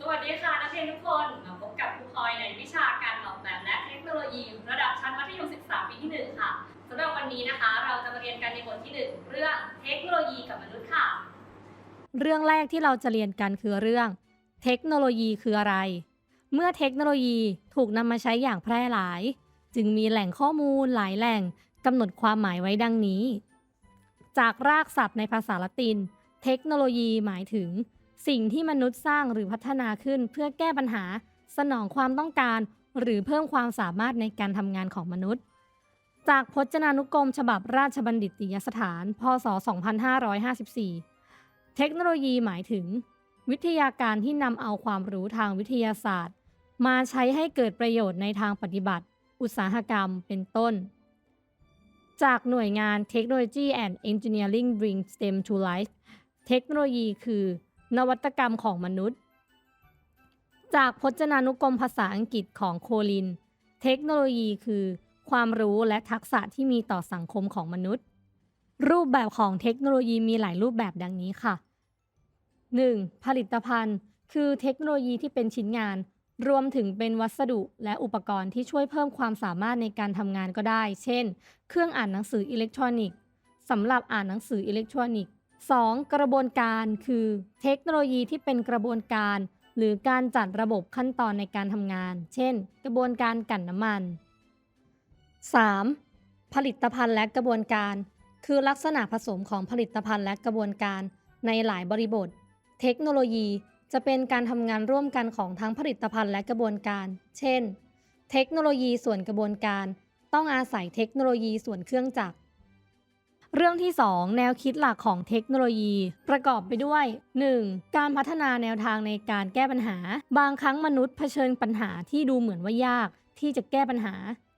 สวัสดีค่ะนักเรียนทุกคนมาพบกับครูพลอยในวิชาการออกแบบและเทคโนโลยี ระดับชั้นมัธยมศึกษาปีที่ 1 ค่ะสำหรับวันนี้นะคะ เราจะมาเรียนกันในบทที่ 1 เรื่องเทคโนโลยีกับมนุษย์ค่ะ เรื่องแรกที่เราจะเรียนกันคือเรื่อง เทคโนโลยีคืออะไร เมื่อเทคโนโลยีถูกนำมาใช้อย่างแพร่หลาย จึงมีแหล่งข้อมูลหลายแหล่งกำหนดความหมายไว้ดังนี้ จากรากศัพท์ในภาษาละติน เทคโนโลยีหมายถึง สิ่งที่มนุษย์สร้างหรือพัฒนาขึ้นเพื่อแก้ปัญหา สนองความต้องการ หรือเพิ่มความสามารถในการทำงานของมนุษย์ จากพจนานุกรม ฉบับราชบัณฑิตยสถาน พศ 2554 เทคโนโลยีหมายถึง วิทยาการที่นำเอาความรู้ทางวิทยาศาสตร์ มาใช้ให้เกิดประโยชน์ในทางปฏิบัติ อุตสาหกรรม เป็นต้น จากหน่วยงาน Technology and Engineering Bring STEM to Life เทคโนโลยีคือ นวัตกรรมของมนุษย์ จากพจนานุกรมภาษาอังกฤษของโคลิน เทคโนโลยีคือ ความรู้และทักษะที่มีต่อสังคมของมนุษย์ รูปแบบของเทคโนโลยีมีหลายรูปแบบดังนี้ค่ะ 1. ผลิตภัณฑ์ คือเทคโนโลยีที่เป็นชิ้นงาน รวมถึงเป็นวัสดุและอุปกรณ์ที่ช่วยเพิ่มความสามารถในการทำงานก็ได้ เช่น เครื่องอ่านหนังสืออิเล็กทรอนิกส์สำหรับอ่านหนังสืออิเล็กทรอนิกส์ 2. กระบวนการคือเทคโนโลยีที่เป็นกระบวนการ หรือการจัดระบบขั้นตอนในการทำงาน เช่น กระบวนการกลั่นน้ำมัน 3. ผลิตภัณฑ์และกระบวนการ คือลักษณะผสมของผลิตภัณฑ์และกระบวนการในหลายบริบท เทคโนโลยีจะเป็นการทำงานร่วมกันของทั้งผลิตภัณฑ์และกระบวนการ เช่น เทคโนโลยีส่วนกระบวนการ ต้องอาศัยเทคโนโลยีส่วนเครื่องจักร เรื่องที่ 2 แนวคิดหลักของเทคโนโลยี ประกอบไปด้วย 1. การพัฒนาแนวทางในการแก้ปัญหา บางครั้งมนุษย์เผชิญปัญหาที่ดูเหมือนว่ายาก ที่จะแก้ปัญหา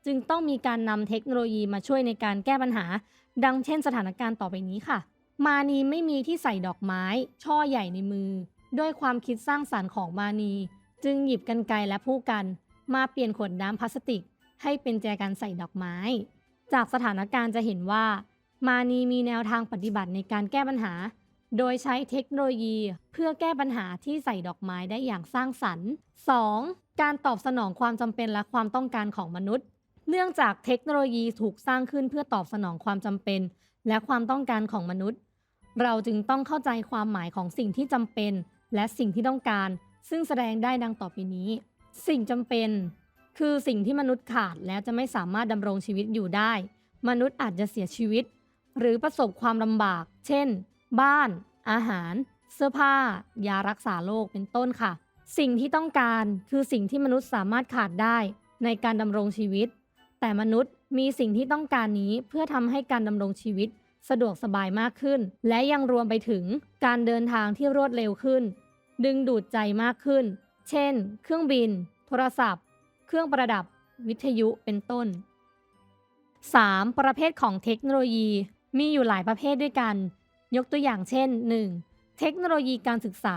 จึงต้องมีการนำเทคโนโลยีมาช่วยในการแก้ปัญหา ดังเช่นสถานการณ์ต่อไปนี้ค่ะ มานีไม่มีที่ใส่ดอกไม้ ช่อใหญ่ในมือ ด้วยความคิดสร้างสรรค์ของมานี จึงหยิบกันไกรและผู้กัน มาเปลี่ยนขวดน้ำพลาสติก ให้เป็นแจกันใส่ดอกไม้ จากสถานการณ์จะเห็นว่า มานีมีแนวทางปฏิบัติในการแก้ปัญหา โดยใช้เทคโนโลยีเพื่อแก้ปัญหาที่ใส่ดอกไม้ได้อย่างสร้างสรรค์ 2. การตอบสนองความจำเป็นและความต้องการของมนุษย์ เนื่องจากเทคโนโลยีถูกสร้างขึ้นเพื่อตอบสนองความจำเป็น และความต้องการของมนุษย์ เราจึงต้องเข้าใจความหมายของสิ่งที่จำเป็น และสิ่งที่ต้องการ ซึ่งแสดงได้ดังต่อไปนี้ สิ่งจำเป็น คือสิ่งที่มนุษย์ขาดแล้วจะไม่สามารถดำรงชีวิตอยู่ได้ มนุษย์อาจจะเสียชีวิต หรือประสบความลำบาก เช่น บ้าน อาหาร เสื้อผ้า ยารักษาโรคเป็นต้นค่ะ สิ่งที่ต้องการคือสิ่งที่มนุษย์สามารถขาดได้ในการดำรงชีวิต แต่มนุษย์มีสิ่งที่ต้องการนี้เพื่อทำให้การดำรงชีวิต สะดวกสบายมากขึ้น และยังรวมไปถึงการเดินทางที่รวดเร็วขึ้น ดึงดูดใจมากขึ้น เช่น เครื่องบิน โทรศัพท์ เครื่องประดับ วิทยุเป็นต้น 3. ประเภทของเทคโนโลยี มีอยู่หลายประเภทด้วยกัน ยกตัวอย่างเช่น 1. เทคโนโลยีการศึกษา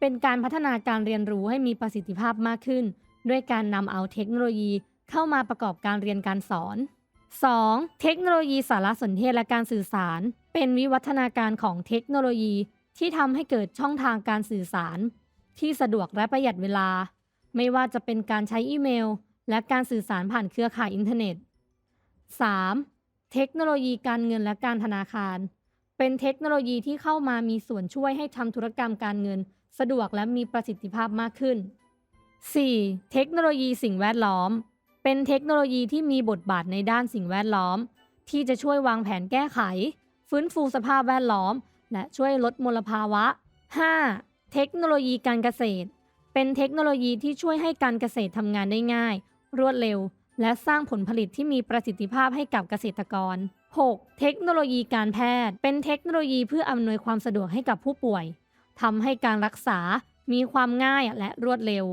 เป็นการพัฒนาการเรียนรู้ให้มีประสิทธิภาพมากขึ้น ด้วยการนำเอาเทคโนโลยีเข้ามาประกอบการเรียนการสอน 2. เทคโนโลยีสารสนเทศและการสื่อสาร เป็นวิวัฒนาการของเทคโนโลยี ที่ทำให้เกิดช่องทางการสื่อสาร ที่สะดวกและประหยัดเวลา ไม่ว่าจะเป็นการใช้อีเมล และการสื่อสารผ่านเครือข่ายอินเทอร์เน็ต 3. เทคโนโลยีการเงินและการธนาคาร เป็นเทคโนโลยีที่เข้ามามีส่วนช่วยให้ทำธุรกรรมการเงิน สะดวกและมีประสิทธิภาพมากขึ้น 4. เทคโนโลยีสิ่งแวดล้อม เป็นเทคโนโลยีที่มีบทบาทในด้านสิ่งแวดล้อม ที่จะช่วยวางแผนแก้ไข ฟื้นฟูสภาพแวดล้อม และช่วยลดมลภาวะ 5. เทคโนโลยีการเกษตร เป็นเทคโนโลยีที่ช่วยให้การเกษตรทำงานได้ง่าย รวดเร็ว และสร้างผลผลิตที่มีประสิทธิภาพให้กับเกษตรกร 6. เทคโนโลยีการแพทย์ เป็นเทคโนโลยีเพื่ออำนวยความสะดวกให้กับผู้ป่วยทำให้การรักษามีความง่ายและรวดเร็ว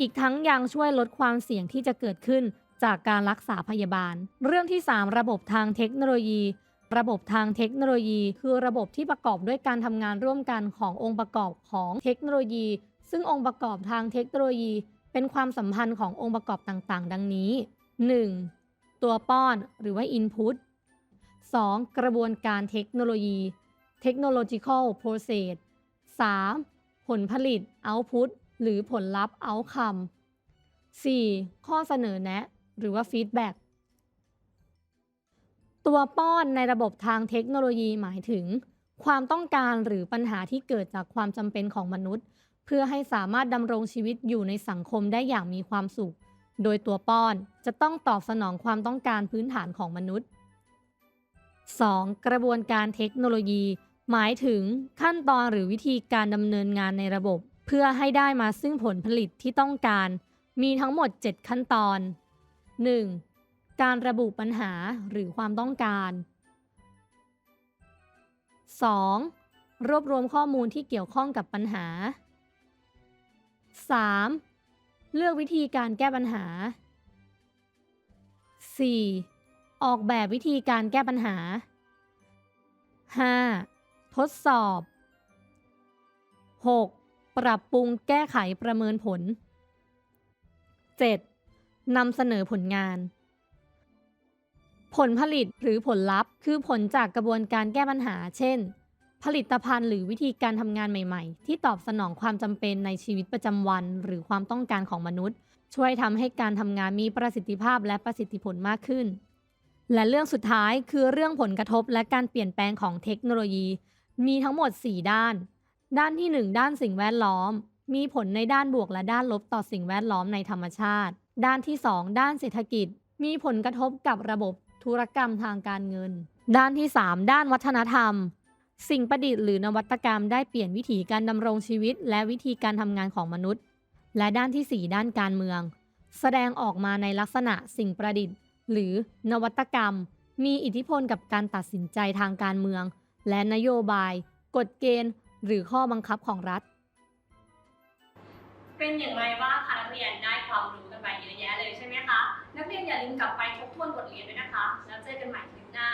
อีกทั้งยังช่วยลดความเสี่ยงที่จะเกิดขึ้นจากการรักษาพยาบาล เรื่องที่ 3 ระบบทางเทคโนโลยี ระบบทางเทคโนโลยี คือระบบที่ประกอบด้วยการทำงานร่วมกันขององค์ประกอบของเทคโนโลยี ซึ่งองค์ประกอบทางเทคโนโลยี เป็นความสัมพันธ์ขององค์ประกอบต่างๆ ดังนี้ 1. ตัวป้อนหรือว่า input 2. กระบวนการเทคโนโลยี technological process 3. ผลผลิต output หรือผลลัพธ์ outcome 4. ข้อเสนอแนะ หรือว่า feedback ตัวป้อนในระบบทางเทคโนโลยีหมายถึง ความต้องการหรือปัญหาที่เกิดจากความจำเป็นของมนุษย์ เพื่อให้สามารถดำรงชีวิตอยู่ในสังคมได้อย่างมีความสุข โดยตัวป้อนจะต้องตอบสนองความต้องการพื้นฐานของมนุษย์ 2. กระบวนการเทคโนโลยี หมายถึงขั้นตอนหรือวิธีการดำเนินงานในระบบ เพื่อให้ได้มาซึ่งผลผลิตที่ต้องการ มีทั้งหมด 7 ขั้นตอน 1. การระบุปัญหาหรือความต้องการ 2. รวบรวมข้อมูลที่เกี่ยวข้องกับปัญหา 3. เลือกวิธีการแก้ปัญหา 4. ออกแบบวิธีการแก้ปัญหา 5. ทดสอบ 6. ปรับปรุงแก้ไขประเมินผล 7. นำเสนอผลงาน ผลผลิตหรือผลลัพธ์ คือผลจากกระบวนการแก้ปัญหา เช่น ผลิตภัณฑ์หรือวิธีการทำงานใหม่ๆ ที่ตอบสนองความจำเป็นในชีวิตประจำวัน หรือความต้องการของมนุษย์ ช่วยทำให้การทำงานมีประสิทธิภาพและประสิทธิผลมากขึ้น และเรื่องสุดท้ายคือเรื่องผลกระทบและการเปลี่ยนแปลงของเทคโนโลยี มีทั้งหมด 4 ด้าน ด้านที่ 1 ด้านสิ่งแวดล้อม มีผลในด้านบวกและด้านลบต่อสิ่งแวดล้อมในธรรมชาติ ด้านที่ 2 ด้านเศรษฐกิจ มีผลกระทบกับระบบธุรกรรมทางการเงิน ด้านที่ 3 ด้านวัฒนธรรม สิ่งประดิษฐ์หรือนวัตกรรมได้เปลี่ยนวิถีการดำรงชีวิต และวิธีการทำงานของมนุษย์ และด้านที่ 4 ด้านการเมือง แสดงออกมาในลักษณะสิ่งประดิษฐ์ หรือนวัตกรรม มีอิทธิพลกับการตัดสินใจทางการเมือง และนโยบาย กฎเกณฑ์ หรือข้อบังคับของรัฐ เป็นอย่างไรบ้างคะนักเรียนได้ความรู้กันไปเยอะแยะเลยใช่ไหมคะนักเรียนอย่าลืมกลับไปทบทวนบทเรียนด้วยนะคะ แล้วเจอกันใหม่คลิปหน้า